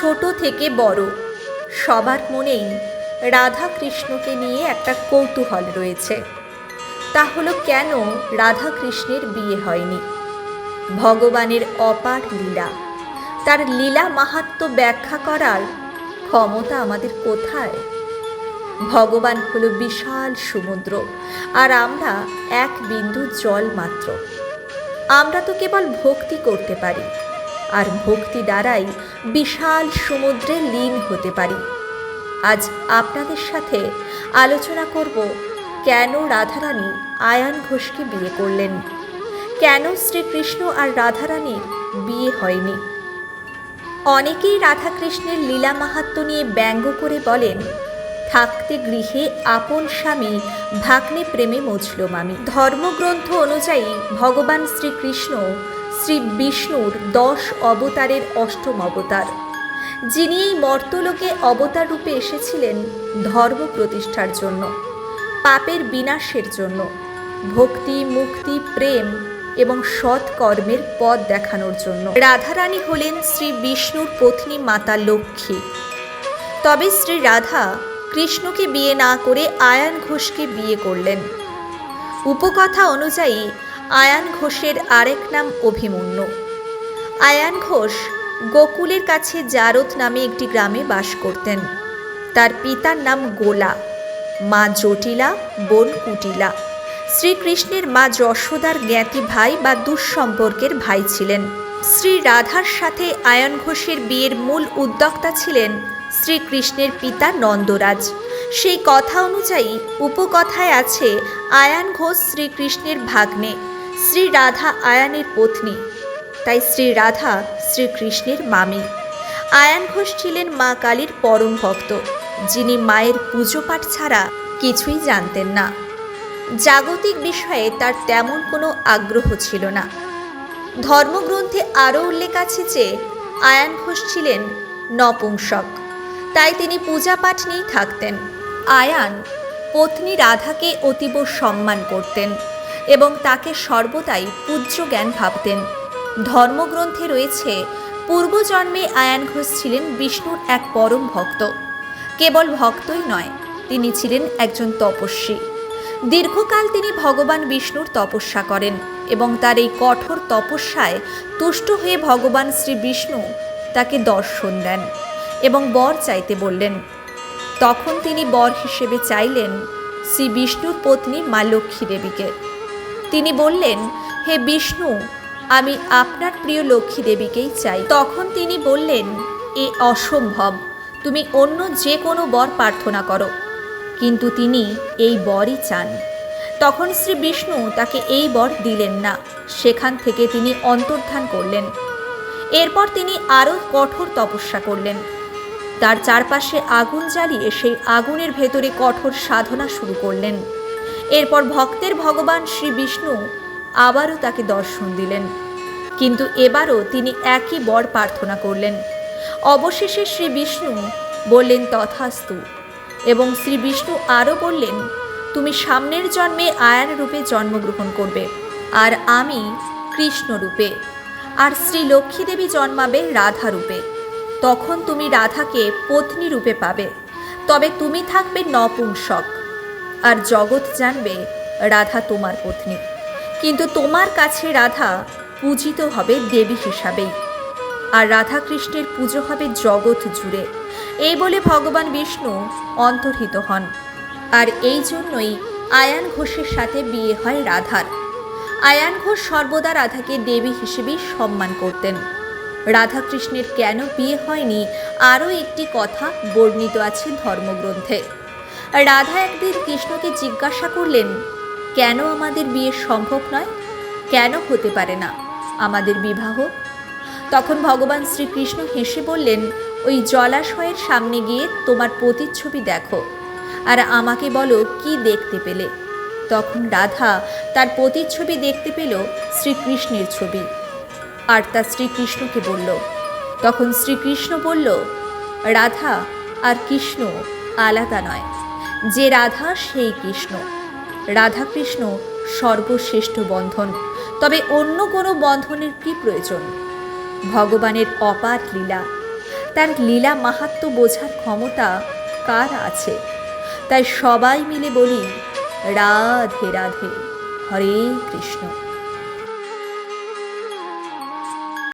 ছোট থেকে বড়। সবার মনেই রাধা কৃষ্ণকে নিয়ে একটা কৌতূহল রয়েছে। তা হলো কেন রাধা কৃষ্ণের বিয়ে হয়নি? ভগবানের অপার লীলা। তার লীলা মাহাত্ম্য ব্যাখ্যা করার ক্ষমতা আমাদের কোথায়? ভগবান হলো বিশাল সমুদ্র, আর আমরা এক বিন্দু জল মাত্র। আমরা তো কেবল ভক্তি করতে পারি। আর ভক্তি দ্বারাই বিশাল সমুদ্রে লীন হতে পারি। আজ আপনাদের সাথে আলোচনা করব, কেন রাধারানী আয়ান ঘোষকে বিয়ে করলেন? কেন শ্রীকৃষ্ণ আর রাধারানীর বিয়ে হয়নি? অনেকেই রাধাকৃষ্ণের লীলা মাহাত্ম নিয়ে ব্যঙ্গ করে বলেন, থাকতে গৃহে আপন স্বামী, ভাগ্নে প্রেমে মজল মামি। ধর্মগ্রন্থ অনুযায়ী ভগবান শ্রীকৃষ্ণ শ্রী বিষ্ণুর দশ অবতারের অষ্টম অবতার। যিনি এই মর্তলোকে অবতার রূপে এসেছিলেন ধর্ম প্রতিষ্ঠার জন্য, পাপের বিনাশের জন্য, ভক্তি, মুক্তি, প্রেম এবং সৎ কর্মের পথ দেখানোর জন্য। রাধারানী হলেন শ্রী বিষ্ণুর পত্নী মাতা লক্ষ্মী। তবে শ্রী রাধা কৃষ্ণকে বিয়ে না করে আয়ান ঘোষকে বিয়ে করলেন। উপকথা অনুযায়ী আয়ান ঘোষের আরেক নাম অভিমন্যু। আয়ান ঘোষ গোকুলের কাছে জারত নামে একটি গ্রামে বাস করতেন। তার পিতার নাম গোলা। মা জটিলা, বোন কুটিলা। শ্রীকৃষ্ণের মা যশোদার জ্ঞাতি ভাই বা দুঃসম্পর্কের ভাই ছিলেন। শ্রী রাধার সাথে আয়ন ঘোষের বিয়ের মূল উদ্যোক্তা ছিলেন শ্রীকৃষ্ণের পিতা নন্দরাজ। সেই কথা অনুযায়ী উপকথায় আছে আয়ান ঘোষ শ্রীকৃষ্ণের ভাগ্নে। শ্রী রাধা আয়ানের পত্নী। তাই শ্রী রাধা শ্রীকৃষ্ণের মামি। আয়ান ঘোষ ছিলেন মা কালীর পরম ভক্ত, যিনি মায়ের পুজো পাঠ ছাড়া কিছুই জানতেন না। জাগতিক বিষয়ে তার তেমন কোনো আগ্রহ ছিল না। ধর্মগ্রন্থে আরও উল্লেখ আছে যে, আয়ান ঘোষ ছিলেন নপুংসক, তাই তিনি পূজা পাঠ নিয়েই থাকতেন। আয়ান পত্নী রাধাকে অতীব সম্মান করতেন। এবং তাকে সর্বদাই পূজ্য জ্ঞান ভাবতেন। ধর্মগ্রন্থে রয়েছে, পূর্বজন্মে আয়ান ঘোষ ছিলেন বিষ্ণুর এক পরম ভক্ত। কেবল ভক্তই নয়, তিনি ছিলেন একজন তপস্বী। দীর্ঘকাল তিনি ভগবান বিষ্ণুর তপস্যা করেন এবং তার এই কঠোর তপস্যায় তুষ্ট হয়ে ভগবান শ্রী বিষ্ণু তাকে দর্শন দেন এবং বর চাইতে বললেন, তখন তিনি বর হিসেবে চাইলেন শ্রী বিষ্ণুর পত্নী মা লক্ষ্মী দেবীকে। তিনি বললেন, হে বিষ্ণু, আমি আপনার প্রিয় লক্ষ্মী দেবীকেই চাই। তখন তিনি বললেন, এ অসম্ভব, তুমি অন্য যে কোনো বর প্রার্থনা করো। কিন্তু তিনি এই বরই চান। তখন শ্রী বিষ্ণু তাকে এই বর দিলেন না, সেখান থেকে তিনি অন্তর্ধান করলেন। এরপর তিনি আরও কঠোর তপস্যা করলেন। তার চারপাশে আগুন জ্বালিয়ে সেই আগুনের ভেতরে কঠোর সাধনা শুরু করলেন। এরপর ভক্তের ভগবান শ্রী বিষ্ণু আবারও তাকে দর্শন দিলেন। কিন্তু এবারও তিনি একই বর প্রার্থনা করলেন। অবশেষে শ্রী বিষ্ণু বললেন, তথাস্তু। এবং শ্রী বিষ্ণু আরও বললেন, তুমি সামনের জন্মে আয়ান রূপে জন্মগ্রহণ করবে আর আমি কৃষ্ণ রূপে। আর শ্রী লক্ষ্মী দেবী জন্মাবে রাধা রূপে। তখন তুমি রাধাকে পত্নী রূপে পাবে। তবে তুমি থাকবে নপুংসক। আর জগৎ জানবে রাধা তোমার পত্নী। কিন্তু তোমার কাছে রাধা পূজিত হবে দেবী হিসাবেই আর রাধা কৃষ্ণের পুজো হবে জগৎ জুড়ে। এই বলে ভগবান বিষ্ণু অন্তর্হিত হন। আর এই জন্যই আয়ান ঘোষের সাথে বিয়ে হয় রাধার। আয়ান ঘোষ সর্বদা রাধাকে দেবী হিসেবেই সম্মান করতেন। রাধাকৃষ্ণের কেন বিয়ে হয়নি আরও একটি কথা বর্ণিত আছে ধর্মগ্রন্থে। রাধা একদিন কৃষ্ণকে জিজ্ঞাসা করলেন, কেন আমাদের বিয়ে সম্ভব নয়? কেন হতে পারে না আমাদের বিবাহ? তখন ভগবান শ্রীকৃষ্ণ হেসে বললেন, ওই জলাশয়ের সামনে গিয়ে তোমার প্রতিচ্ছবি দেখো আর আমাকে বলো কি দেখতে পেলে? তখন রাধা তার প্রতিচ্ছবি দেখতে পেল শ্রীকৃষ্ণের ছবি আর তা শ্রীকৃষ্ণকে বলল। তখন শ্রীকৃষ্ণ বলল, রাধা আর কৃষ্ণ আলাদা নয়। যে রাধা, সেই কৃষ্ণ। রাধা কৃষ্ণ সর্বশ্রেষ্ঠ বন্ধন। তবে অন্য কোনো বন্ধনের কি প্রয়োজন? ভগবানের অপার লীলা। তার লীলা মাহাত্ম বোঝার ক্ষমতা কার আছে? তাই সবাই মিলে বলি, রাধে রাধে, হরে কৃষ্ণ।